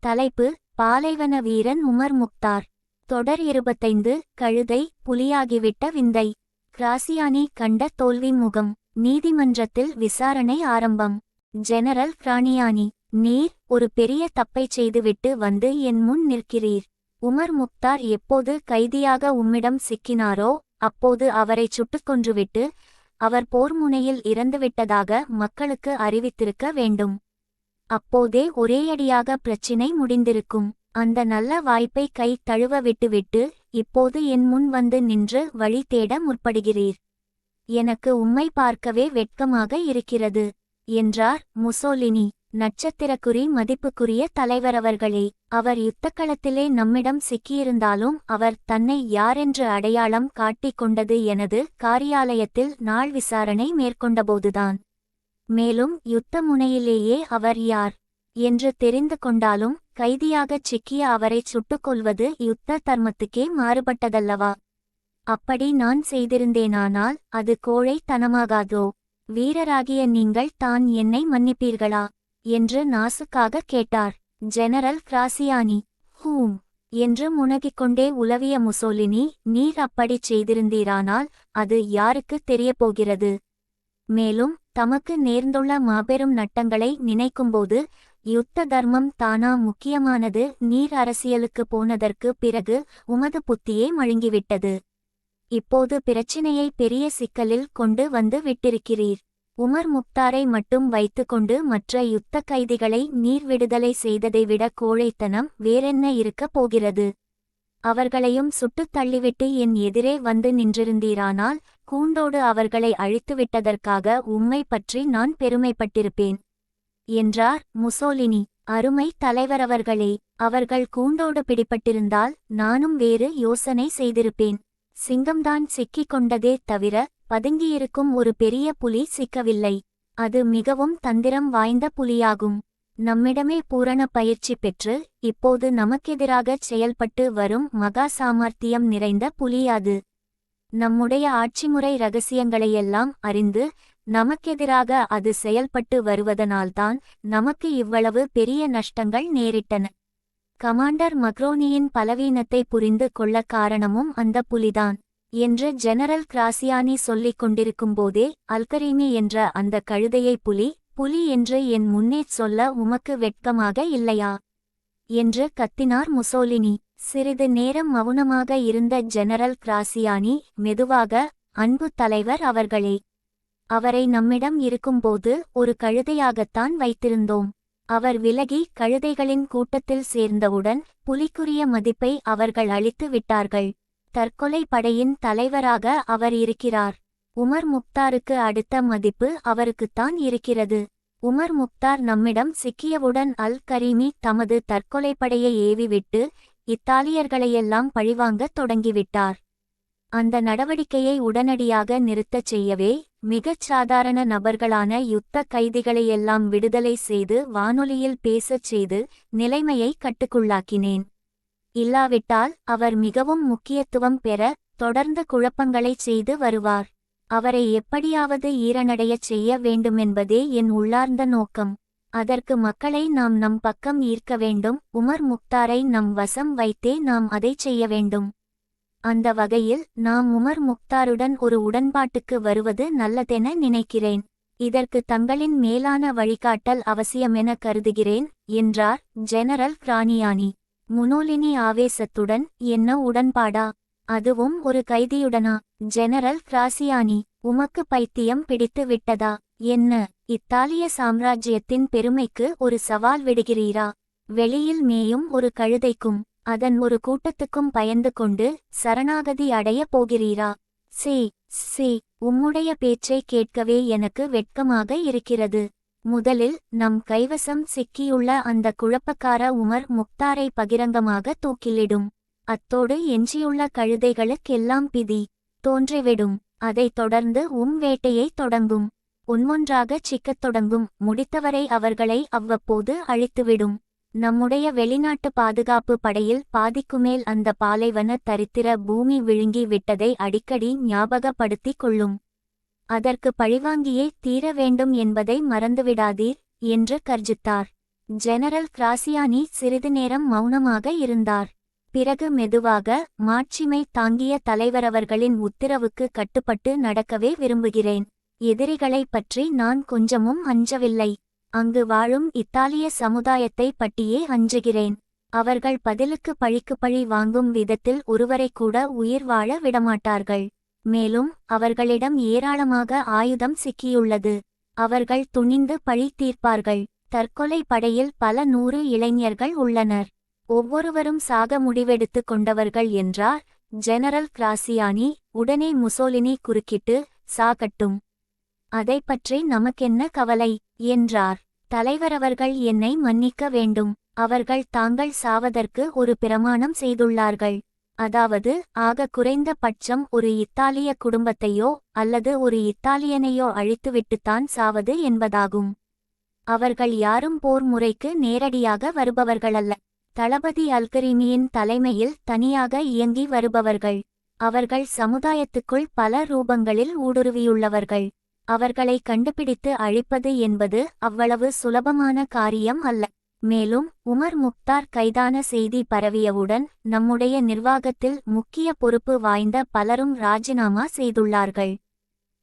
தலைப்பு பாலைவன வீரன் உமர் முக்தார். தொடர் இருபத்தைந்து கழுதை புலியாகிவிட்ட விந்தை. கிராசியானி கண்ட தோல்வி முகம். நீதிமன்றத்தில் விசாரணை ஆரம்பம். ஜெனரல் கிரானியானி நீர் ஒரு பெரிய தப்பை செய்துவிட்டு வந்து என் முன் நிற்கிறீர். உமர் முக்தார் எப்போது கைதியாக உம்மிடம் சிக்கினாரோ அப்போது அவரை சுட்டுக் கொன்றுவிட்டு அவர் போர் முனையில் இறந்துவிட்டதாக மக்களுக்கு அறிவித்திருக்க வேண்டும். அப்போதே ஒரேயடியாக பிரச்சினை முடிந்திருக்கும். அந்த நல்ல வாய்ப்பை கை தழுவ விட்டுவிட்டு இப்போது என் முன் வந்து நின்று வழி தேட முற்படுகிறீர். எனக்கு உம்மை பார்க்கவே வெட்கமாக இருக்கிறது என்றார் முசோலினி நட்சத்திரக்குறி மதிப்புக்குரிய தலைவரவர்களே அவர் யுத்தக்களத்திலே நம்மிடம் சிக்கியிருந்தாலும் அவர் தன்னை யாரென்று அடையாளம் காட்டிக் கொண்டது எனது காரியாலயத்தில் நாள் விசாரணை மேற்கொண்டபோதுதான். மேலும் யுத்த முனையிலேயே அவர் யார் என்று தெரிந்து கொண்டாலும் கைதியாகச் சிக்கிய அவரைச் சுட்டுக்கொள்வது யுத்த தர்மத்துக்கே மாறுபட்டதல்லவா? அப்படி நான் செய்திருந்தேனானால் அது கோழைத்தனமாகாதோ? வீரராகிய நீங்கள் தான் என்னை மன்னிப்பீர்களா? என்று நாசுக்காக கேட்டார். ஜெனரல் கிராசியானி ஹூம் என்று முனகிக்கொண்டே உலவிய முசோலினி நீர் அப்படிச் செய்திருந்தீரானால் அது யாருக்கு தெரியப்போகிறது? மேலும் தமக்கு நேர்ந்துள்ள மாபெரும் நட்டங்களை நினைக்கும்போது யுத்த தர்மம் தானா முக்கியமானது நீர் அரசியலுக்கு போனதற்கு பிறகு உமது புத்தியே மழுங்கிவிட்டது. இப்போது பிரச்சினையை பெரிய சிக்கலில் கொண்டு வந்து விட்டிருக்கிறீர். உமர் முக்தாரை மட்டும் வைத்துக்கொண்டு மற்ற யுத்த கைதிகளை நீர் விடுதலை செய்ததை விட கோழைத்தனம் வேறென்ன இருக்கப் போகிறது? அவர்களையும் சுட்டுத் தள்ளிவிட்டு என் எதிரே வந்து நின்றிருந்தீரானால் கூண்டோடு அவர்களை அழித்துவிட்டதற்காக உம்மை பற்றி நான் பெருமைப்பட்டிருப்பேன். என்றார் முசோலினி. அருமை தலைவரவர்களே அவர்கள் கூண்டோடு பிடிபட்டிருந்தால் நானும் வேறு யோசனை செய்திருப்பேன். சிங்கம்தான் சிக்கிக் கொண்டதே தவிர பதுங்கியிருக்கும் ஒரு பெரிய புலி சிக்கவில்லை. அது மிகவும் தந்திரம் வாய்ந்த புலியாகும். நம்மிடமே பூரண பயிற்சி பெற்று இப்போது நமக்கெதிராகச் செயல்பட்டு வரும் மகா சாமர்த்தியம் நிறைந்த புலி அது. நம்முடைய ஆட்சிமுறை ரகசியங்களையெல்லாம் அறிந்து நமக்கெதிராக அது செயல்பட்டு வருவதனால்தான் நமக்கு இவ்வளவு பெரிய நஷ்டங்கள் நேரிட்டன. கமாண்டர் மக்ரோனியின் பலவீனத்தை புரிந்து கொள்ள காரணமும் அந்த புலிதான் என்று ஜெனரல் கிராசியானி சொல்லிக் கொண்டிருக்கும்போதே அல்கரீமி என்ற அந்த கழுதையை புலி புலி என்று என் முன்னே சொல்ல உமக்கு வெட்கமாக இல்லையா என்று கத்தினார் முசோலினி. சிறிது நேரம் மௌனமாக இருந்த ஜெனரல் கிராசியானி மெதுவாக அன்பு தலைவர் அவர்களே அவரை நம்மிடம் இருக்கும்போது ஒரு கழுதையாகத்தான் வைத்திருந்தோம். அவர் விலகி கழுதைகளின் கூட்டத்தில் சேர்ந்தவுடன் புலிக்குரிய மதிப்பை அவர்கள் அளித்து விட்டார்கள். தற்கொலை படையின் தலைவராக அவர் இருக்கிறார். உமர் முக்தாருக்கு அடுத்த மதிப்பு அவருக்குத்தான் இருக்கிறது. உமர் முக்தார் நம்மிடம் சிக்கியவுடன் அல் கரீமி தமது தற்கொலைப்படையை ஏவிவிட்டு இத்தாலியர்களையெல்லாம் பழிவாங்கத் தொடங்கிவிட்டார். அந்த நடவடிக்கையை உடனடியாக நிறுத்தச் செய்யவே மிகச் சாதாரண நபர்களான யுத்த கைதிகளையெல்லாம் விடுதலை செய்து வானொலியில் பேசச் செய்து நிலைமையை கட்டுக்குள்ளாக்கினேன். இல்லாவிட்டால் அவர் மிகவும் முக்கியத்துவம் பெற தொடர்ந்து குழப்பங்களைச் செய்து வருவார். அவரை எப்படியாவது ஈரனடையச் செய்ய வேண்டுமென்பதே என் உள்ளார்ந்த நோக்கம். அதற்கு மக்களை நாம் நம் பக்கம் ஈர்க்க வேண்டும். உமர் முக்தாரை நம் வசம் வைத்தே நாம் அதைச் செய்ய வேண்டும். அந்த வகையில் நாம் உமர் முக்தாருடன் ஒரு உடன்பாட்டுக்கு வருவது நல்லதென நினைக்கிறேன். இதற்கு தங்களின் மேலான வழிகாட்டல் அவசியமென கருதுகிறேன் என்றார் ஜெனரல் கிரானியானி. முனோலினி ஆவேசத்துடன் என்ன உடன்பாடா? அதுவும் ஒரு கைதியுடனா? ஜெனரல் கிராசியானி உமக்கு பைத்தியம் பிடித்து விட்டதா? என்ன இத்தாலிய சாம்ராஜ்யத்தின் பெருமைக்கு ஒரு சவால் விடுகிறீரா? வெளியில் மேயும் ஒரு கழுதைக்கும் அதன் ஒரு கூட்டத்துக்கும் பயந்து கொண்டு சரணாகதி அடையப் போகிறீரா? சே சே உம்முடைய பேச்சை கேட்கவே எனக்கு வெட்கமாக இருக்கிறது. முதலில் நம் கைவசம் சிக்கியுள்ள அந்த குழப்பக்கார உமர் முக்தாரை பகிரங்கமாக தூக்கிலிடும். அத்தோடு எஞ்சியுள்ள கழுதைகளுக்கெல்லாம் பிதி தோன்றிவிடும். அதைத் தொடர்ந்து உம் வேட்டையைத் தொடங்கும். ஒன்மொன்றாகச் சிக்கத் தொடங்கும். முடித்தவரை அவர்களை அவ்வப்போது அழித்துவிடும். நம்முடைய வெளிநாட்டு பாதுகாப்பு படையில் பாதிக்குமேல் அந்த பாலைவன தரித்திர பூமி விழுங்கி விட்டதை அடிக்கடி ஞாபகப்படுத்திக் கொள்ளும். அதற்கு பழிவாங்கியே தீர வேண்டும் என்பதை மறந்துவிடாதீர் என்று கர்ஜித்தார். ஜெனரல் கிராசியானி சிறிது நேரம் மௌனமாக இருந்தார். பிறகு மெதுவாக மாட்சிமை தாங்கிய தலைவரவர்களின் உத்தரவுக்கு கட்டுப்பட்டு நடக்கவே விரும்புகிறேன். எதிரிகளை பற்றி நான் கொஞ்சமும் அஞ்சவில்லை. அங்கு வாழும் இத்தாலிய சமுதாயத்தை பற்றியே அஞ்சுகிறேன். அவர்கள் பதிலுக்கு பழிக்கு பழி வாங்கும் விதத்தில் ஒருவரை கூட உயிர் வாழ விடமாட்டார்கள். மேலும் அவர்களிடம் ஏராளமாக ஆயுதம் சிக்கியுள்ளது. அவர்கள் துணிந்து பழி தீர்ப்பார்கள். தற்கொலை படையில் பல நூறு இளைஞர்கள் உள்ளனர். ஒவ்வொருவரும் சாக முடிவெடுத்து கொண்டவர்கள் என்றார். ஜெனரல் கிராசியானி உடனே முசோலினி குறுக்கிட்டு சாகட்டும். அதை பற்றி நமக்கென்ன கவலை? என்றார். தலைவரவர்கள் என்னை மன்னிக்க வேண்டும். அவர்கள் தாங்கள் சாவதற்கு ஒரு பிரமாணம் செய்துள்ளார்கள். அதாவது ஆக குறைந்த பட்சம் ஒரு இத்தாலிய குடும்பத்தையோ அல்லது ஒரு இத்தாலியனையோ அழித்துவிட்டுத்தான் சாவது என்பதாகும். அவர்கள் யாரும் போர் முறைக்கு நேரடியாக வருபவர்களல்ல. தளபதி அல்கரிமியின் தலைமையில் தனியாக இயங்கி வருபவர்கள். அவர்கள் சமுதாயத்துக்குள் பல ரூபங்களில் ஊடுருவியுள்ளவர்கள். அவர்களை கண்டுபிடித்து அழிப்பது என்பது அவ்வளவு சுலபமான காரியம் அல்ல. மேலும் உமர் முக்தார் கைதான செய்தி பரவியவுடன் நம்முடைய நிர்வாகத்தில் முக்கிய பொறுப்பு வாய்ந்த பலரும் ராஜினாமா செய்துள்ளார்கள்.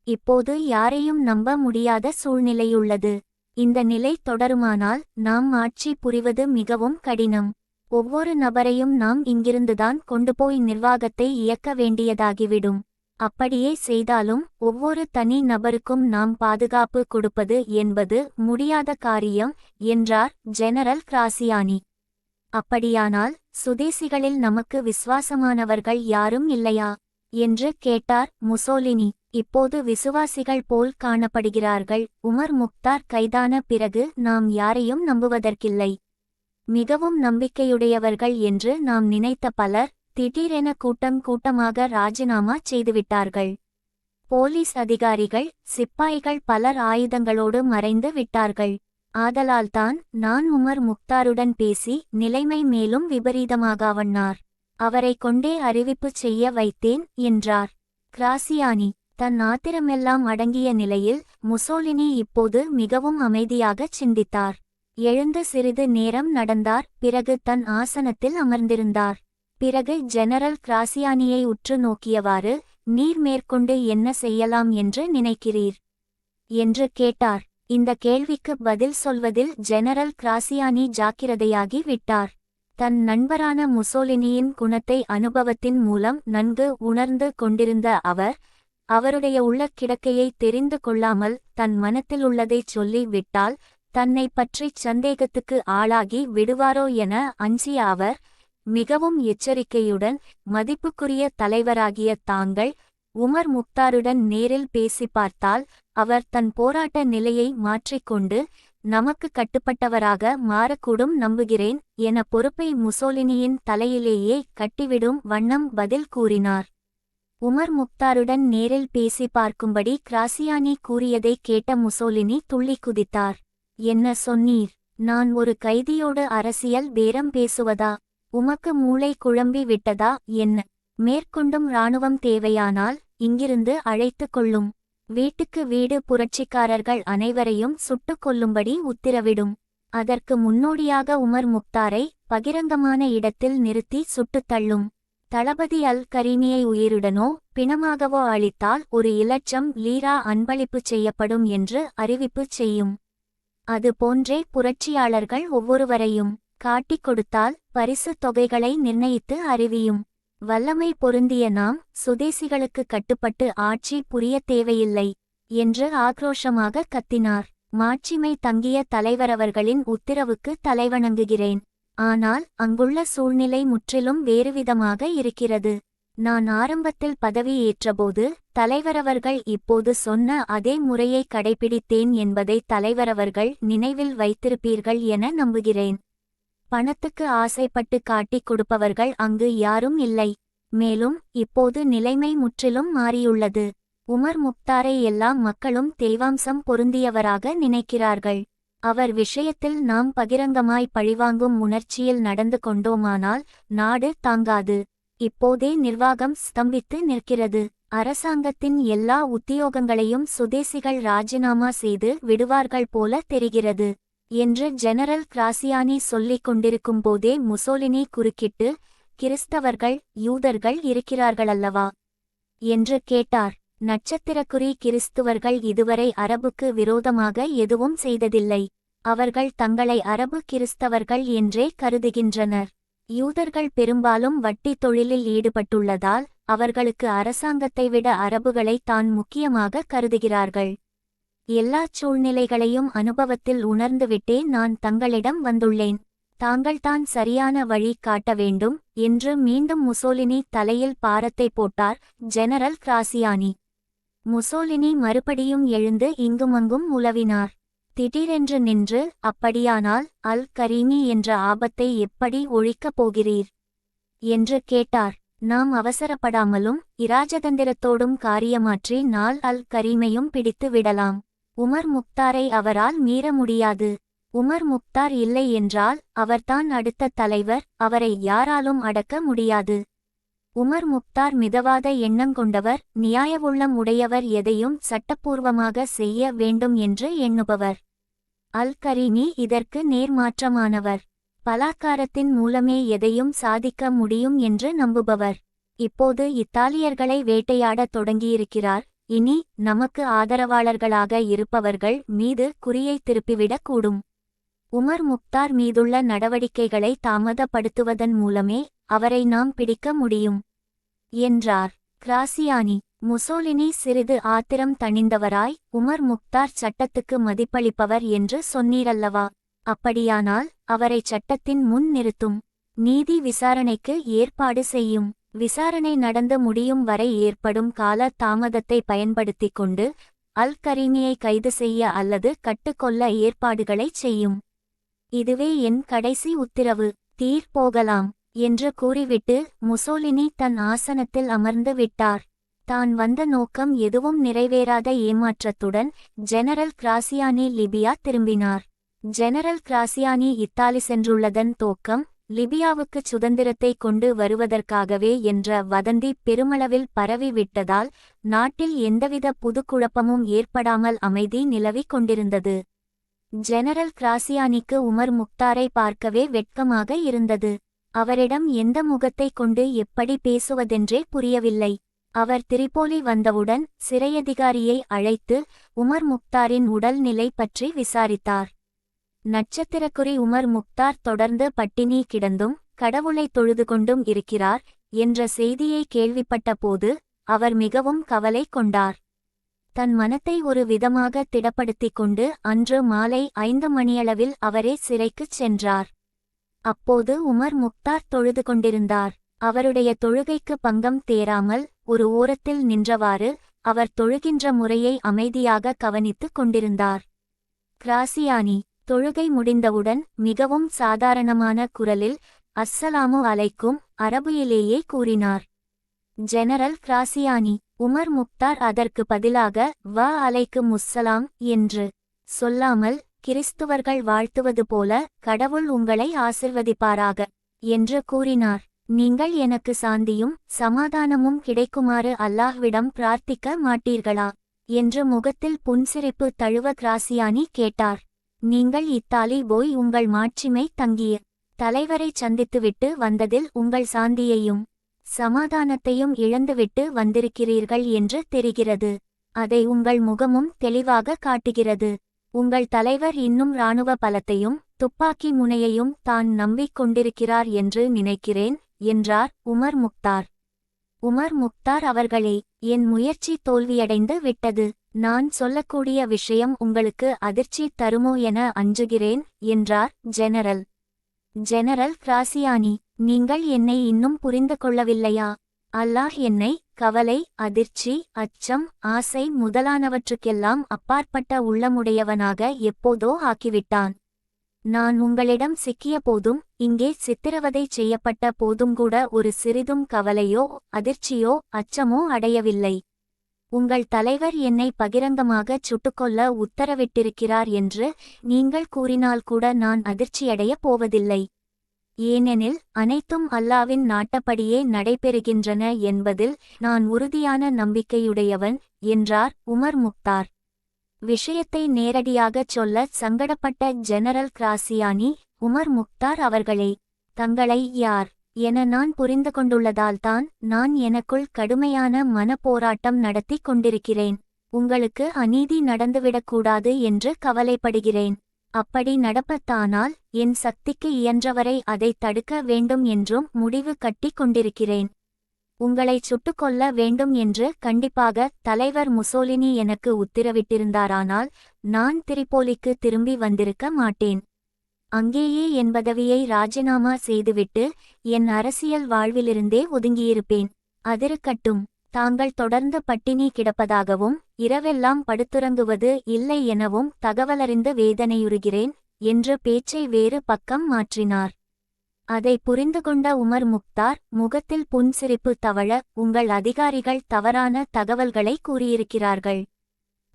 இப்போது யாரையும் நம்ப முடியாத சூழ்நிலையுள்ளது. இந்த நிலை தொடருமானால் நாம் ஆட்சி புரிவது மிகவும் கடினம். ஒவ்வொரு நபரையும் நாம் இங்கிருந்துதான் கொண்டு போய் நிர்வாகத்தை இயக்க வேண்டியதாகிவிடும். அப்படியே செய்தாலும் ஒவ்வொரு தனி நபருக்கும் நாம் பாதுகாப்பு கொடுப்பது என்பது முடியாத காரியம் என்றார் ஜெனரல் கிராசியானி. அப்படியானால் சுதேசிகளில் நமக்கு விசுவாசமானவர்கள் யாரும் இல்லையா? என்று கேட்டார் முசோலினி. இப்போது விசுவாசிகள் போல் காணப்படுகிறார்கள். உமர் முக்தார் கைதான பிறகு நாம் யாரையும் நம்புவதற்கில்லை. மிகவும் நம்பிக்கையுடையவர்கள் என்று நாம் நினைத்த பலர் திடீரென கூட்டம் கூட்டமாக ராஜினாமா செய்துவிட்டார்கள். போலீஸ் அதிகாரிகள் சிப்பாய்கள் பலர் ஆயுதங்களோடு மறைந்து விட்டார்கள். ஆதலால்தான் நான் உமர் முக்தாருடன் பேசி நிலைமை மேலும் விபரீதமாகாவண்ணார் அவரை கொண்டே அறிவிப்பு செய்ய வைத்தேன் என்றார். கிராசியானி தன் ஆத்திரமெல்லாம் அடங்கிய நிலையில் முசோலினி இப்போது மிகவும் அமைதியாகச் சிந்தித்தார். எழுந்து சிறிது நேரம் நடந்தார் பிறகு தன் ஆசனத்தில் அமர்ந்திருந்தார். பிறகு ஜெனரல் கிராசியானியை உற்று நோக்கியவாறு நீர் மேற்கொண்டு என்ன செய்யலாம் என்று நினைக்கிறீர் என்று கேட்டார். இந்த கேள்விக்கு பதில் சொல்வதில் ஜெனரல் கிராசியானி ஜாக்கிரதையாகி விட்டார். தன் நண்பரான முசோலினியின் குணத்தை அனுபவத்தின் மூலம் நன்கு உணர்ந்து கொண்டிருந்த அவர் அவருடைய உள்ள கிடக்கையை தெரிந்து கொள்ளாமல் தன் மனத்தில் உள்ளதைச் சொல்லி விட்டால் தன்னை பற்றிச் சந்தேகத்துக்கு ஆளாகி விடுவாரோ என அஞ்சிய அவர் மிகவும் எச்சரிக்கையுடன் மதிப்புக்குரிய தலைவராகிய தாங்கள் உமர் முக்தாருடன் நேரில் பேசி பார்த்தால் அவர் தன் போராட்ட நிலையை மாற்றிக்கொண்டு நமக்கு கட்டுப்பட்டவராக மாறக்கூடும் நம்புகிறேன் என பொறுப்பை முசோலினியின் தலையிலேயே கட்டிவிடும் வண்ணம் பதில் கூறினார். உமர் முக்தாருடன் நேரில் பேசி பார்க்கும்படி கிராசியானி கூறியதை கேட்ட முசோலினி துள்ளி குதித்தார். என்ன சொன்னீர்? நான் ஒரு கைதியோடு அரசியல் பேரம் பேசுவதா? உமக்கு மூளை குழம்பி விட்டதா? என்ன? மேற்கொண்டும் இராணுவம் தேவையானால் இங்கிருந்து அழைத்து கொள்ளும். வீட்டுக்கு வீடு புரட்சிக்காரர்கள் அனைவரையும் சுட்டுக் கொல்லும்படி உத்தரவிடும். அதற்கு முன்னோடியாக உமர் முக்தாரை பகிரங்கமான இடத்தில் நிறுத்தி சுட்டுத் தள்ளும். தளபதி அல் கரீமியை உயிருடனோ பிணமாகவோ அளித்தால் ஒரு இலட்சம் லீரா அன்பளிப்பு செய்யப்படும் என்று அறிவிப்பு செய்யும். அது போன்றே புரட்சியாளர்கள் ஒவ்வொருவரையும் காட்டிக் கொடுத்தால் பரிசு தொகைகளை நிர்ணயித்து அறிவியும். வல்லமை பொருந்திய நாம் சுதேசிகளுக்கு கட்டுப்பட்டு ஆட்சி புரிய தேவையில்லை என்று ஆக்ரோஷமாக கத்தினார். மாட்சிமை தங்கிய தலைவரவர்களின் உத்தரவுக்கு தலைவணங்குகிறேன். ஆனால் அங்குள்ள சூழ்நிலை முற்றிலும் வேறுவிதமாக இருக்கிறது. நான் ஆரம்பத்தில் பதவி ஏற்றபோது தலைவரவர்கள் இப்போது சொன்ன அதே முறையை கடைபிடித்தேன் என்பதை தலைவரவர்கள் நினைவில் வைத்திருப்பீர்கள் என நம்புகிறேன். பணத்துக்கு ஆசைப்பட்டு காட்டிக் கொடுப்பவர்கள் அங்கு யாரும் இல்லை. மேலும் இப்போது நிலைமை முற்றிலும் மாறியுள்ளது. உமர் முக்தாரை எல்லா மக்களும் தெய்வாம்சம் பொருந்தியவராக நினைக்கிறார்கள். அவர் விஷயத்தில் நாம் பகிரங்கமாய் பழிவாங்கும் உணர்ச்சியில் நடந்து கொண்டோமானால் நாடு தாங்காது. இப்போதே நிர்வாகம் ஸ்தம்பித்து நிற்கிறது. அரசாங்கத்தின் எல்லா உத்தியோகங்களையும் சுதேசிகள் ராஜினாமா செய்து விடுவார்கள் போல தெரிகிறது. என்று ஜெனரல் கிராசியானி சொல்லிக் கொண்டிருக்கும் போதே முசோலினி குறுக்கிட்டு கிறிஸ்தவர்கள் யூதர்கள் இருக்கிறார்களல்லவா என்று கேட்டார். நட்சத்திரக்குறி கிறிஸ்துவர்கள் இதுவரை அரபுக்கு விரோதமாக எதுவும் செய்ததில்லை. அவர்கள் தங்களை அரபு கிறிஸ்தவர்கள் என்றே கருதுகின்றனர். யூதர்கள் பெரும்பாலும் வட்டி தொழிலில் ஈடுபட்டுள்ளதால் அவர்களுக்கு அரசாங்கத்தை விட அரபுகளை தான் முக்கியமாக கருதுகிறார்கள். எல்லாச் சூழ்நிலைகளையும் அனுபவத்தில் உணர்ந்துவிட்டே நான் தங்களிடம் வந்துள்ளேன். தாங்கள்தான் சரியான வழி காட்ட வேண்டும் என்று மீண்டும் முசோலினி தலையில் பாரத்தை போட்டார் ஜெனரல் கிராசியானி. முசோலினி மறுபடியும் எழுந்து இங்குமங்கும் உலவினார். திடீரென்று நின்று அப்படியானால் அல் கரீமி என்ற ஆபத்தை எப்படி ஒழிக்கப் போகிறீர் என்று கேட்டார். நாம் அவசரப்படாமலும் இராஜதந்திரத்தோடும் காரியமாற்றி நாள் அல் கரீமையும் பிடித்து விடலாம். உமர் முக்தாரை அவரால் மீற முடியாது. உமர் முக்தார் இல்லை என்றால் அவர்தான் அடுத்த தலைவர் அவரை யாராலும் அடக்க முடியாது. உமர் முக்தார் மிதவாத எண்ணம் கொண்டவர் நியாயவுள்ளம் உடையவர் எதையும் சட்டப்பூர்வமாக செய்ய வேண்டும் என்று எண்ணுபவர். அல் கரீமி இதற்கு நேர்மாற்றமானவர். பலாக்காரத்தின் மூலமே எதையும் சாதிக்க முடியும் என்று நம்புபவர். இப்போது இத்தாலியர்களை வேட்டையாடத் தொடங்கியிருக்கிறார். இனி நமக்கு ஆதரவாளர்களாக இருப்பவர்கள் மீது குறியை திருப்பிவிடக் கூடும் உமர் முக்தார் மீதுள்ள நடவடிக்கைகளை தாமதப்படுத்துவதன் மூலமே அவரை நாம் பிடிக்க முடியும். என்றார். கிராசியானி முசோலினி சிறிது ஆத்திரம் தணிந்தவராய் உமர் முக்தார் சட்டத்துக்கு மதிப்பளிப்பவர் என்று சொன்னீரல்லவா? அப்படியானால் அவரை சட்டத்தின் முன் நிறுத்தும். நீதி விசாரணைக்கு ஏற்பாடு செய்யும். விசாரணை நடந்து முடியும் வரை ஏற்படும் கால தாமதத்தை பயன்படுத்திக் கொண்டு அல் கரீமியை கைது செய்ய அல்லது கட்டுக்கொள்ள ஏற்பாடுகளைச் செய்யும். இதுவே என் கடைசி உத்தரவு. தீர் போகலாம் என்று கூறிவிட்டு முசோலினி தன் ஆசனத்தில் அமர்ந்து விட்டார். தான் வந்த நோக்கம் எதுவும் நிறைவேறாத ஏமாற்றத்துடன் ஜெனரல் கிராசியானி லிபியா திரும்பினார். ஜெனரல் கிராசியானி இத்தாலி சென்றுள்ளதன் தோக்கம் லிபியாவுக்கு சுதந்திரத்தை கொண்டு வருவதற்காகவே என்ற வதந்தி பெருமளவில் பரவிவிட்டதால் நாட்டில் எந்தவித புதுக்குழப்பமும் ஏற்படாமல் அமைதி நிலவிக் கொண்டிருந்தது. ஜெனரல் கிராசியானிக்கு உமர் முக்தாரை பார்க்கவே வெட்கமாக இருந்தது. அவரிடம் எந்த முகத்தை கொண்டு எப்படி பேசுவதென்றே புரியவில்லை. அவர் திரிபோலி வந்தவுடன் சிறையதிகாரியை அழைத்து உமர் முக்தாரின் உடல்நிலை பற்றி விசாரித்தார். நட்சத்திரக்குறி உமர் முக்தார் தொடர்ந்து பட்டினி கிடந்தும் கடவுளை தொழுது கொண்டும் இருக்கிறார் என்ற செய்தியை கேள்விப்பட்ட போது அவர் மிகவும் கவலை கொண்டார். தன் மனத்தை ஒரு விதமாக திடப்படுத்திக் கொண்டு அன்று மாலை ஐந்து மணியளவில் அவரே சிறைக்குச் சென்றார். அப்போது உமர் முக்தார் தொழுது கொண்டிருந்தார். அவருடைய தொழுகைக்கு பங்கம் தேராமல் ஒரு ஓரத்தில் நின்றவாறு அவர் தொழுகின்ற முறையை அமைதியாக கவனித்துக் கொண்டிருந்தார். கிராசியானி தொழுகை முடிந்தவுடன் மிகவும் சாதாரணமான குரலில் அஸ்ஸலாமு அலைக்கும் அரபியிலேயே கூறினார். ஜெனரல் கிராசியானி உமர் முக்தார் அதற்கு பதிலாக வ அலைக்கு முஸ்ஸலாம் என்று சொல்லாமல் கிறிஸ்துவர்கள் வாழ்த்துவது போல கடவுள் உங்களை ஆசிர்வதிப்பாராக என்று கூறினார். நீங்கள் எனக்கு சாந்தியும் சமாதானமும் கிடைக்குமாறு அல்லாஹ்விடம் பிரார்த்திக்க மாட்டீர்களா? என்று முகத்தில் புன்சிரிப்பு தழுவ கிராசியானி கேட்டார். நீங்கள் இத்தாலி போய் உங்கள் மாட்சிமை தங்கிய தலைவரை சந்தித்துவிட்டு வந்ததில் உங்கள் சாந்தியையும் சமாதானத்தையும் இழந்துவிட்டு வந்திருக்கிறீர்கள் என்று தெரிகிறது. அதை உங்கள் முகமும் தெளிவாக காட்டுகிறது. உங்கள் தலைவர் இன்னும் இராணுவ பலத்தையும் துப்பாக்கி முனையையும் தான் நம்பிக் கொண்டிருக்கிறார் என்று நினைக்கிறேன் என்றார் உமர் முக்தார். உமர் முக்தார் அவர்களே என் முயற்சி தோல்வியடைந்து விட்டது. நான் சொல்லக்கூடிய விஷயம் உங்களுக்கு அதிர்ச்சி தருமோ என அஞ்சுகிறேன் என்றார் ஜெனரல். ஜெனரல் கிராசியானி நீங்கள் என்னை இன்னும் புரிந்து கொள்ளவில்லையா? அல்லாஹ் என்னை கவலை அதிர்ச்சி அச்சம் ஆசை முதலானவற்றுக்கெல்லாம் அப்பாற்பட்ட உள்ளமுடையவனாக எப்போதோ ஆக்கிவிட்டான். நான் உங்களிடம் சிக்கிய போதும் இங்கே சித்திரவதை செய்யப்பட்ட போதும் கூட ஒரு சிறிதும் கவலையோ அதிர்ச்சியோ அச்சமோ அடையவில்லை. உங்கள் தலைவர் என்னை பகிரங்கமாகச் சுட்டுக்கொள்ள உத்தரவிட்டிருக்கிறார் என்று நீங்கள் கூறினால் கூட நான் அதிர்ச்சியடையப் போவதில்லை. ஏனெனில் அனைத்தும் அல்லாவின் நாட்டப்படியே நடைபெறுகின்றன என்பதில் நான் உறுதியான நம்பிக்கையுடையவன் என்றார் உமர் முக்தார். விஷயத்தை நேரடியாகச் சொல்ல சங்கடப்பட்ட ஜெனரல் கிராசியானி உமர் முக்தார் அவர்களே தங்களை யார் என நான் புரிந்து கொண்டுள்ளதால்தான் நான் எனக்குள் கடுமையான மனப்போராட்டம் நடத்தி கொண்டிருக்கிறேன். உங்களுக்கு அநீதி நடந்துவிடக்கூடாது என்று கவலைப்படுகிறேன். அப்படி நடப்பத்தானால் என் சக்திக்கு இயன்றவரை அதை தடுக்க வேண்டும் என்றும் முடிவு கட்டி கொண்டிருக்கிறேன். உங்களைச் சுட்டுக் கொல்ல வேண்டும் என்று கண்டிப்பாக தலைவர் முசோலினி எனக்கு உத்தரவிட்டிருந்தாரானால் நான் திரிபோலிக்கு திரும்பி வந்திருக்க மாட்டேன். அங்கேயே என் பதவியை ராஜினாமா செய்துவிட்டு என் அரசியல் வாழ்விலிருந்தே ஒதுங்கியிருப்பேன். அதிருக்கட்டும். தாங்கள் தொடர்ந்து பட்டினி கிடப்பதாகவும் இரவெல்லாம் படுத்துறங்குவது இல்லை எனவும் தகவலறிந்து வேதனையுறுகிறேன் என்று பேச்சை வேறு பக்கம் மாற்றினார். அதை புரிந்து கொண்ட உமர் முக்தார் முகத்தில் புன்சிரிப்பு தவழ உங்கள் அதிகாரிகள் தவறான தகவல்களை கூறியிருக்கிறார்கள்.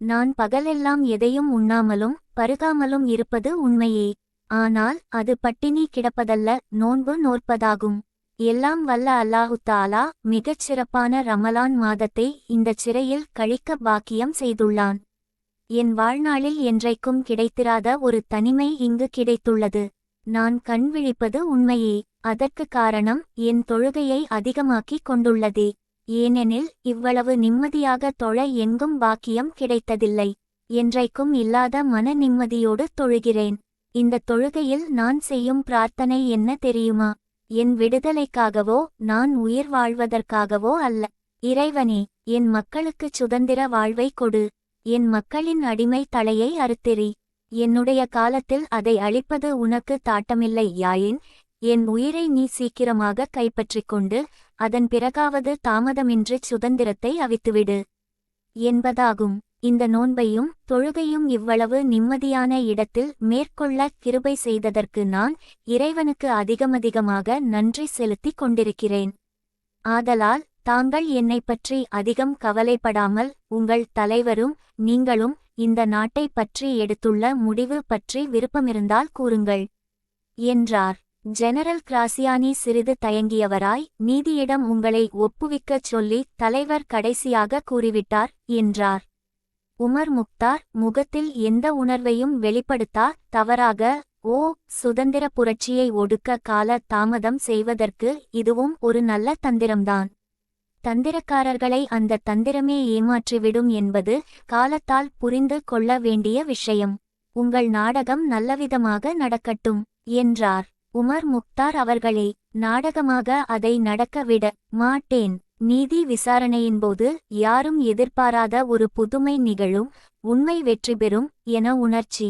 நான் பகலெல்லாம் எதையும் உண்ணாமலும் பருகாமலும் இருப்பது உண்மையே. ஆனால் அது பட்டினி கிடப்பதல்ல நோன்பு நோற்பதாகும். எல்லாம் வல்ல அல்லாஹுத்தாலா மிகச் சிறப்பான ரமலான் மாதத்தை இந்தச் சிறையில் கழிக்க பாக்கியம் செய்துள்ளான். என் வாழ்நாளில் என்றைக்கும் கிடைத்திராத ஒரு தனிமை இங்கு கிடைத்துள்ளது. நான் கண் விழிப்பது உண்மையே. அதற்கு காரணம் என் தொழுகையை அதிகமாக்கிக் கொண்டுள்ளதே. ஏனெனில் இவ்வளவு நிம்மதியாக தொழ எங்கும் பாக்கியம் கிடைத்ததில்லை. என்றைக்கும் இல்லாத மன நிம்மதியோடு தொழுகிறேன். இந்த தொழுகையில் நான் செய்யும் பிரார்த்தனை என்ன தெரியுமா? என் விடுதலைக்காகவோ நான் உயிர் வாழ்வதற்காகவோ அல்ல. இறைவனே என் மக்களுக்கு சுதந்திர வாழ்வை கொடு. என் மக்களின் அடிமை தலையை அறுத்தெறி என்னுடைய காலத்தில் அதை அழிப்பது உனக்கு தாட்டமில்லை யாயின்? என் உயிரை நீ சீக்கிரமாக கைப்பற்றிக் கொண்டு அதன் பிறகாவது தாமதமின்றி சுதந்திரத்தை அவித்துவிடு. என்பதாகும். இந்த நோன்பையும் தொழுகையும் இவ்வளவு நிம்மதியான இடத்தில் மேற்கொள்ள கிருபை செய்ததற்கு நான் இறைவனுக்கு அதிகமதிகமாக நன்றி செலுத்திக் கொண்டிருக்கிறேன். ஆதலால் தாங்கள் என்னைப் பற்றி அதிகம் கவலைப்படாமல் உங்கள் தலைவரும் நீங்களும் இந்த நாட்டை பற்றி எடுத்துள்ள முடிவு பற்றி விருப்பமிருந்தால் கூறுங்கள். என்றார். ஜெனரல் கிராசியானி சிறிது தயங்கியவராய் நீதியிடம் உங்களை ஒப்புவிக்கச் சொல்லி தலைவர் கடைசியாக கூறிவிட்டார் என்றார். உமர் முக்தார் முகத்தில் எந்த உணர்வையும் வெளிப்படுத்தா தவறாக ஓ சுதந்திர புரட்சியை ஒடுக்க கால தாமதம் செய்வதற்கு இதுவும் ஒரு நல்ல தந்திரம்தான். தந்திரக்காரர்களை அந்த தந்திரமே ஏமாற்றிவிடும் என்பது காலத்தால் புரிந்து கொள்ள வேண்டிய விஷயம். உங்கள் நாடகம் நல்லவிதமாக நடக்கட்டும் என்றார். உமர் முக்தார் அவர்களே நாடகமாக அதை நடக்க விட மாட்டேன். நீதி விசாரணையின்போது யாரும் எதிர்பாராத ஒரு புதுமை நிகழும் உண்மை வெற்றி பெறும் என உணர்ச்சி.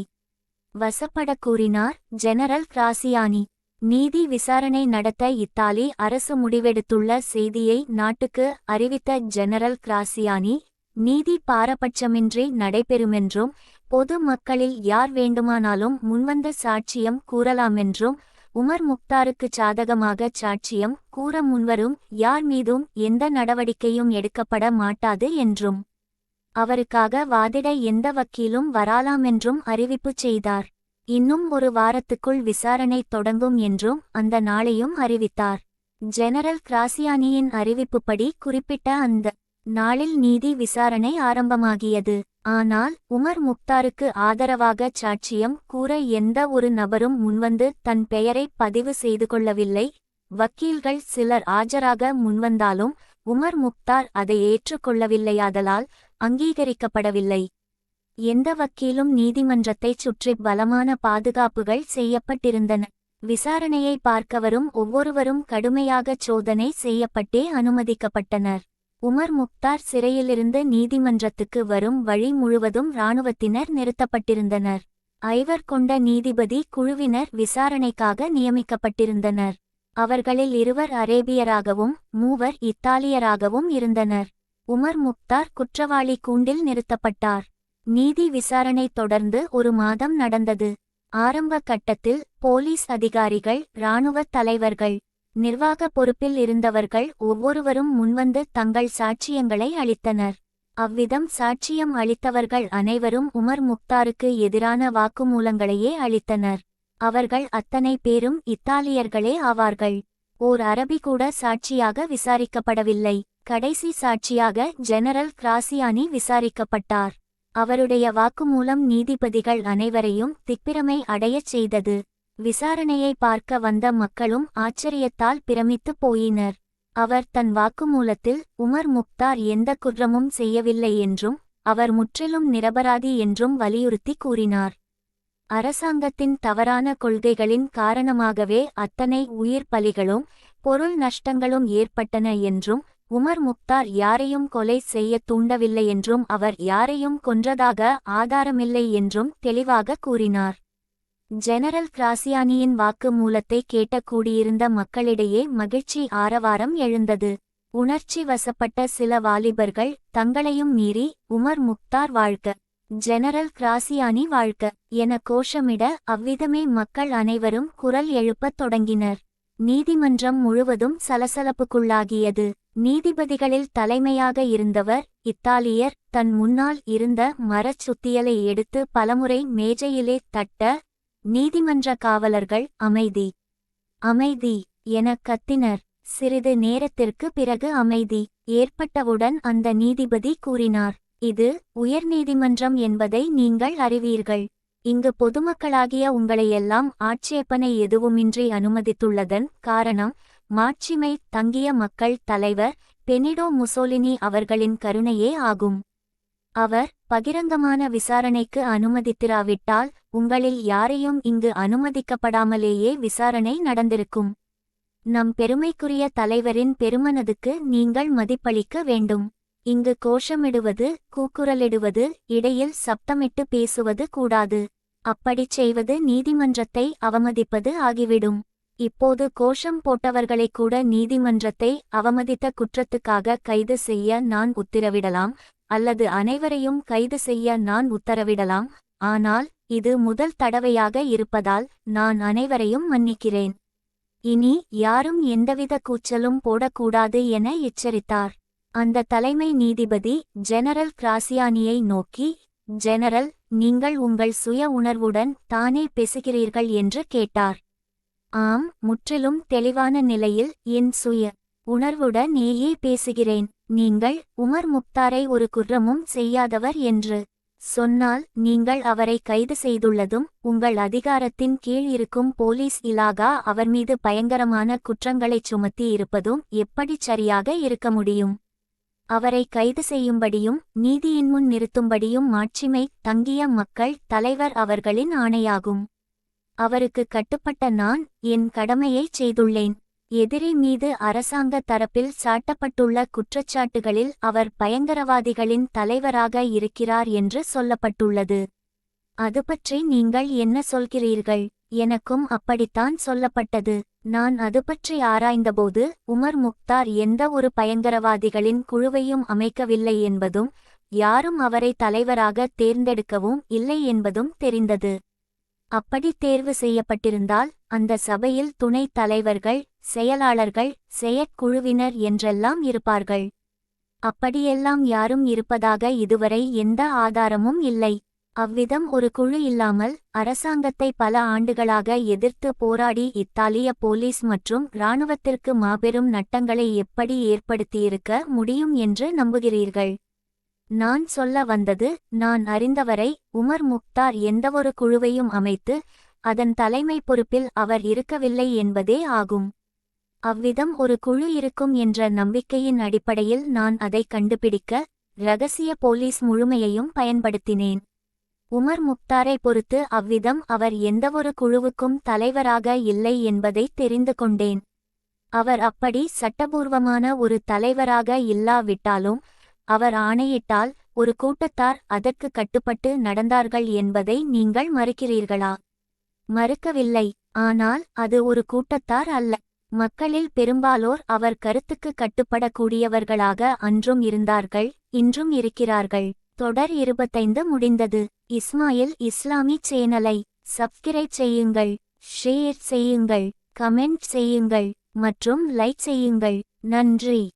வசப்பட கூறினார் ஜெனரல் கிராசியானி. நீதி விசாரணை நடத்த இத்தாலி அரசு முடிவெடுத்துள்ள செய்தியை நாட்டுக்கு அறிவித்த ஜெனரல் கிராசியானி நீதி பாரபட்சமின்றி நடைபெறுமென்றும் பொது மக்களில் யார் வேண்டுமானாலும் முன்வந்த சாட்சியம் கூறலாமென்றும் உமர் முக்தாருக்கு சாதகமாக சாட்சியம் கூற முன்வரும் யார் மீதும் எந்த நடவடிக்கையும் எடுக்கப்பட மாட்டாது என்றும் அவருக்காக வாதிட எந்த வக்கீலும் வராலாமென்றும் அறிவிப்பு செய்தார். இன்னும் ஒரு வாரத்துக்குள் விசாரணை தொடங்கும் என்றும் அந்த நாளையும் அறிவித்தார். ஜெனரல் கிராசியானியின் அறிவிப்புப்படி குறிப்பிட்ட அந்த நாளில் நீதி விசாரணை ஆரம்பமாகியது. ஆனால் உமர் முக்தாருக்கு ஆதரவாக சாட்சியம் கூற எந்த ஒரு நபரும் முன்வந்து தன் பெயரை பதிவு செய்து கொள்ளவில்லை. வக்கீல்கள் சிலர் ஆஜராக முன்வந்தாலும் உமர் முக்தார் அதை ஏற்றுக்கொள்ளவில்லையாதலால் அங்கீகரிக்கப்படவில்லை. எந்த வக்கீலும் நீதிமன்றத்தைச் சுற்றி பலமான பாதுகாப்புகள் செய்யப்பட்டிருந்தன. விசாரணையை பார்க்கவரும் ஒவ்வொருவரும் கடுமையாகச் சோதனை செய்யப்பட்டே அனுமதிக்கப்பட்டனர். உமர் முக்தார் சிறையிலிருந்து நீதிமன்றத்துக்கு வரும் வழி முழுவதும் இராணுவத்தினர் நிறுத்தப்பட்டிருந்தனர். ஐவர் கொண்ட நீதிபதி குழுவினர் விசாரணைக்காக நியமிக்கப்பட்டிருந்தனர். அவர்களில் இருவர் அரேபியராகவும் மூவர் இத்தாலியராகவும் இருந்தனர். உமர் முக்தார் குற்றவாளி கூண்டில் நிறுத்தப்பட்டார். நீதி விசாரணை தொடர்ந்து ஒரு மாதம் நடந்தது. ஆரம்ப கட்டத்தில் போலீஸ் அதிகாரிகள் இராணுவத் தலைவர்கள் நிர்வாக பொறுப்பில் இருந்தவர்கள் ஒவ்வொருவரும் முன்வந்து தங்கள் சாட்சியங்களை அளித்தனர். அவ்விதம் சாட்சியம் அளித்தவர்கள் அனைவரும் உமர் முக்தாருக்கு எதிரான வாக்குமூலங்களையே அளித்தனர். அவர்கள் அத்தனை பேரும் இத்தாலியர்களே ஆவார்கள். ஓர் அரபி கூட சாட்சியாக விசாரிக்கப்படவில்லை. கடைசி சாட்சியாக ஜெனரல் கிராசியானி விசாரிக்கப்பட்டார். அவருடைய வாக்குமூலம் நீதிபதிகள் அனைவரையும் திப்பிரமை அடையச் செய்தது. விசாரணையை பார்க்க வந்த மக்களும் ஆச்சரியத்தால் பிரமித்துப் போயினர். அவர் தன் வாக்குமூலத்தில் உமர் முக்தார் எந்த குற்றமும் செய்யவில்லை என்றும் அவர் முற்றிலும் நிரபராதி என்றும் வலியுறுத்தி கூறினார். அரசாங்கத்தின் தவறான கொள்கைகளின் காரணமாகவே அத்தனை உயிர் பலிகளும் பொருள் நஷ்டங்களும் ஏற்பட்டன என்றும் உமர் முக்தார் யாரையும் கொலை செய்ய தூண்டவில்லை என்றும் அவர் யாரையும் கொன்றதாக ஆதாரமில்லை என்றும் தெளிவாக கூறினார். ஜெனரல் கிராசியானியின் வாக்கு மூலத்தை கேட்ட கூடியிருந்த மக்களிடையே மகிழ்ச்சி ஆரவாரம் எழுந்தது. உணர்ச்சி வசப்பட்ட சில வாலிபர்கள் தங்களையும் மீறி உமர் முக்தார் வாழ்க. ஜெனரல் கிராசியானி வாழ்க என கோஷமிட அவ்விதமே மக்கள் அனைவரும் குரல் எழுப்பத் தொடங்கினர். நீதிமன்றம் முழுவதும் சலசலப்புக்குள்ளாகியது. நீதிபதிகளில் தலைமையாக இருந்தவர் இத்தாலியர் தன் முன்னால் இருந்த மரச் சுத்தியலை எடுத்து பலமுறை மேஜையிலே தட்ட நீதிமன்ற காவலர்கள் அமைதி. அமைதி எனக் கத்தினர். சிறிது நேரத்திற்கு பிறகு அமைதி ஏற்பட்டவுடன் அந்த நீதிபதி கூறினார் இது உயர்நீதிமன்றம் என்பதை நீங்கள் அறிவீர்கள். இங்கு பொதுமக்களாகிய உங்களையெல்லாம் ஆட்சேபனை எதுவுமின்றி அனுமதித்துள்ளதன் காரணம் மாட்சிமை தங்கிய மக்கள் தலைவர் பெனிடோ முசோலினி அவர்களின் கருணையே ஆகும். அவர் பகிரங்கமான விசாரணைக்கு அனுமதித்திராவிட்டால் உங்களில் யாரையும் இங்கு அனுமதிக்கப்படாமலேயே விசாரணை நடந்திருக்கும். நம் பெருமைக்குரிய தலைவரின் பெருமனதுக்கு நீங்கள் மதிப்பளிக்க வேண்டும். இங்கு கோஷமிடுவது கூக்குரலிடுவது இடையில் சப்தமிட்டு பேசுவது கூடாது. அப்படிச் செய்வது நீதிமன்றத்தை அவமதிப்பது ஆகிவிடும். இப்போது கோஷம் போட்டவர்களை கூட நீதிமன்றத்தை அவமதித்த குற்றத்துக்காக கைது செய்ய நான் உத்தரவிடலாம். அல்லது அனைவரையும் கைது செய்ய நான் உத்தரவிடலாம். ஆனால் இது முதல் தடவையாக இருப்பதால் நான் அனைவரையும் மன்னிக்கிறேன். இனி யாரும் எந்தவித கூச்சலும் போடக்கூடாது என எச்சரித்தார். அந்த தலைமை நீதிபதி ஜெனரல் கிராசியானியை நோக்கி ஜெனரல் நீங்கள் உங்கள் சுய உணர்வுடன் தானே பேசுகிறீர்கள்? என்று கேட்டார். ஆம் முற்றிலும் தெளிவான நிலையில் என் சுய உணர்வுடன் நேயே பேசுகிறேன். நீங்கள் உமர் முக்தாரை ஒரு குற்றமும் செய்யாதவர் என்று சொன்னால் நீங்கள் அவரை கைது செய்துள்ளதும் உங்கள் அதிகாரத்தின் கீழ் இருக்கும் போலீஸ் இலாகா அவர் மீது பயங்கரமான குற்றங்களைச் சுமத்தி இருப்பதும் எப்படிச் சரியாக இருக்க முடியும்? அவரை கைது செய்யும்படியும் நீதியின் முன் நிறுத்தும்படியும் மாட்சிமை தங்கிய மக்கள் தலைவர் அவர்களின் ஆணையாகும். அவருக்கு கட்டுப்பட்ட நான் என் கடமையைச் செய்துள்ளேன். எதிரி மீது அரசாங்க தரப்பில் சாட்டப்பட்டுள்ள குற்றச்சாட்டுகளில் அவர் பயங்கரவாதிகளின் தலைவராக இருக்கிறார் என்று சொல்லப்பட்டுள்ளது. அது பற்றி நீங்கள் என்ன சொல்கிறீர்கள்? எனக்கும் அப்படித்தான் சொல்லப்பட்டது. நான் அது பற்றி ஆராய்ந்தபோது உமர் முக்தார் எந்த ஒரு பயங்கரவாதிகளின் குழுவையும் அமைக்கவில்லை என்பதும் யாரும் அவரை தலைவராக தேர்ந்தெடுக்கவும் இல்லை என்பதும் தெரிந்தது. அப்படி தேர்வு செய்யப்பட்டிருந்தால் அந்த சபையில் துணைத் தலைவர்கள் செயலாளர்கள் செயற்குழுவினர் என்றெல்லாம் இருப்பார்கள். அப்படியெல்லாம் யாரும் இருப்பதாக இதுவரை எந்த ஆதாரமும் இல்லை. அவ்விதம் ஒரு குழு இல்லாமல் அரசாங்கத்தை பல ஆண்டுகளாக எதிர்த்து போராடி இத்தாலிய போலீஸ் மற்றும் இராணுவத்திற்கு மாபெரும் நட்டங்களை எப்படி ஏற்படுத்தியிருக்க முடியும் என்று நம்புகிறீர்கள்? நான் சொல்ல வந்தது நான் அறிந்தவரை உமர் முக்தார் எந்தவொரு குழுவையும் அமைத்து அதன் தலைமை பொறுப்பில் அவர் இருக்கவில்லை என்பதே ஆகும். அவ்விதம் ஒரு குழு இருக்கும் என்ற நம்பிக்கையின் அடிப்படையில் நான் அதை கண்டுபிடிக்க ரகசிய போலீஸ் முழுமையையும் பயன்படுத்தினேன். உமர் முக்தாரை பொறுத்து அவ்விதம் அவர் எந்தவொரு குழுவுக்கும் தலைவராக இல்லை என்பதை தெரிந்து கொண்டேன். அவர் அப்படி சட்டபூர்வமான ஒரு தலைவராக இல்லாவிட்டாலும் அவர் ஆணையிட்டால் ஒரு கூட்டத்தார் அதற்கு கட்டுப்பட்டு நடந்தார்கள் என்பதை நீங்கள் மறுக்கிறீர்களா? மறுக்கவில்லை. ஆனால் அது ஒரு கூட்டத்தார் அல்ல. மக்களில் பெரும்பாலோர் அவர் கருத்துக்கு கட்டுப்படக்கூடியவர்களாக அன்றும் இருந்தார்கள் இன்றும் இருக்கிறார்கள். தொடர் இருபத்தைந்து முடிந்தது. இஸ்மாயில் இஸ்லாமி சேனலை சப்ஸ்கிரைப் செய்யுங்கள் ஷேர் செய்யுங்கள் கமெண்ட் செய்யுங்கள் மற்றும் லைக் செய்யுங்கள். நன்றி.